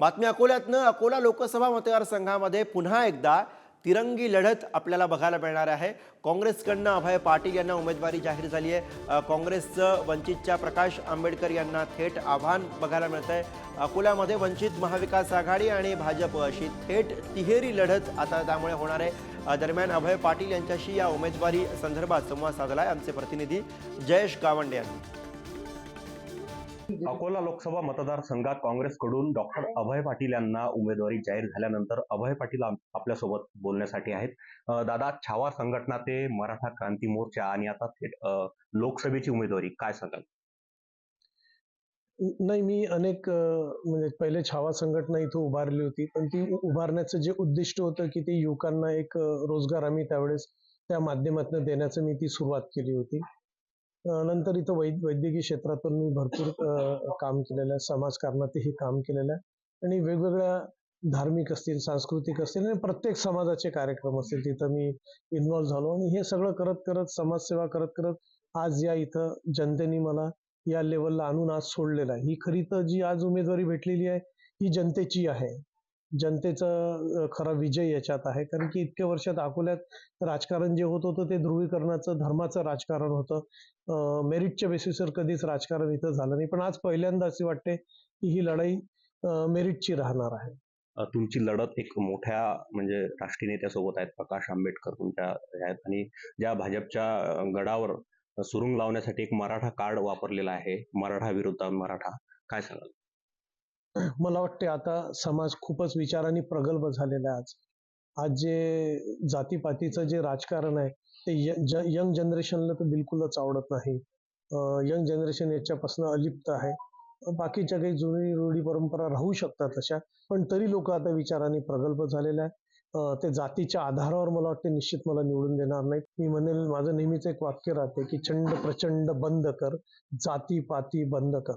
बातमी अकोल्यातनं अकोला लोकसभा मतदारसंघामध्ये पुन्हा एकदा तिरंगी लढत आपल्याला बघायला मिळणार आहे. काँग्रेसकडनं अभय पाटील यांना उमेदवारी जाहीर झाली आहे. काँग्रेसचं वंचितच्या प्रकाश आंबेडकर यांना थेट आव्हान बघायला मिळत आहे. अकोल्यामध्ये वंचित महाविकास आघाडी आणि भाजप अशी थेट तिहेरी लढत आता त्यामुळे होणार आहे. दरम्यान अभय पाटील यांच्याशी या उमेदवारी संदर्भात संवाद साधला आहे आमचे प्रतिनिधी जयेश गावंडे यांनी. अकोला लोकसभा मतदारसंघात काँग्रेसकडून डॉक्टर अभय पाटील यांना उमेदवारी जाहीर झाल्यानंतर अभय पाटील आपल्यासोबत बोलण्यासाठी आहेत. दादा छावा संघटना ते मराठा क्रांती मोर्चा आणि आता थेट लोकसभेची उमेदवारी काय सांगाल? नाही मी अनेक म्हणजे पहिले छावा संघटना इथं उभारली होती. पण ती उभारण्याचं जे उद्दिष्ट होतं की ते युवकांना एक रोजगार आम्ही त्यावेळेस त्या माध्यमातून देण्याचं मी ती सुरुवात केली होती. नंतर इथं वैद वैद्यकीय क्षेत्रातून मी भरपूर काम केलेलं आहे. समाजकारणातही काम केलेलं आहे. आणि वेगवेगळ्या धार्मिक असतील सांस्कृतिक असतील आणि प्रत्येक समाजाचे कार्यक्रम असतील तिथं मी इन्व्हॉल्व्ह झालो. आणि हे सगळं करत करत समाजसेवा करत करत आज या इथं जनतेने मला या लेवलला आणून आज सोडलेलं आहे. ही खरी तर जी आज उमेदवारी भेटलेली आहे ही जनतेची आहे. जनतेचा खरा विजय याच्यात आहे. कारण की इतक्या वर्षात अकोल्यात राजकारण जे होत होतं ते ध्रुवीकरणाचं धर्माचं राजकारण होतं. मेरिटच्या बेसिसवर कधीच राजकारण इथं झालं नाही. पण आज पहिल्यांदा असे वाटते की ही लढाई मेरिटची राहणार आहे. तुमची लढत एक मोठ्या म्हणजे राष्ट्रीय नेत्यासोबत आहेत प्रकाश आंबेडकर तुमच्या आहेत आणि ज्या भाजपच्या गडावर सुरुंग लावण्यासाठी एक मराठा कार्ड वापरलेला आहे मराठा विरुद्ध मराठा. काय सांगाल? मला वाटते आता समाज खूपच विचाराने प्रगल्भ झालेला आहे आज. आज जे जातीपातीचं जे राजकारण आहे ते यंग जनरेशनला तर बिलकुलच आवडत नाही. यंग जनरेशन याच्यापासून अलिप्त आहे. बाकीच्या काही जुनी रूढी परंपरा राहू शकतात अशा पण तरी लोक आता विचाराने प्रगल्भ झालेले आहे ते जातीच्या आधारावर मला वाटते निश्चित मला निवडून देणार नाहीत. मी म्हणेल माझं नेहमीच एक वाक्य राहते की चंड प्रचंड बंद कर जाती पाती बंद कर.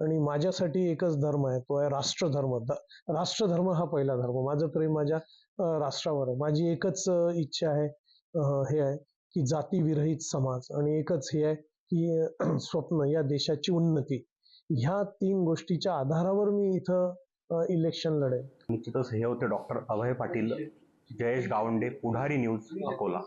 आणि माझ्यासाठी एकच धर्म आहे तो आहे राष्ट्रधर्म. राष्ट्रधर्म हा पहिला धर्म. माझं प्रेम माझ्या राष्ट्रावर आहे. माझी एकच इच्छा आहे हे आहे की जातीविरहित समाज. आणि एकच हे आहे की स्वप्न या देशाची उन्नती. ह्या तीन गोष्टीच्या आधारावर मी इथं इलेक्शन लढेल निश्चितच हे होते डॉक्टर अभय पाटील जयेश गावंडे पुढारी न्यूज अकोला.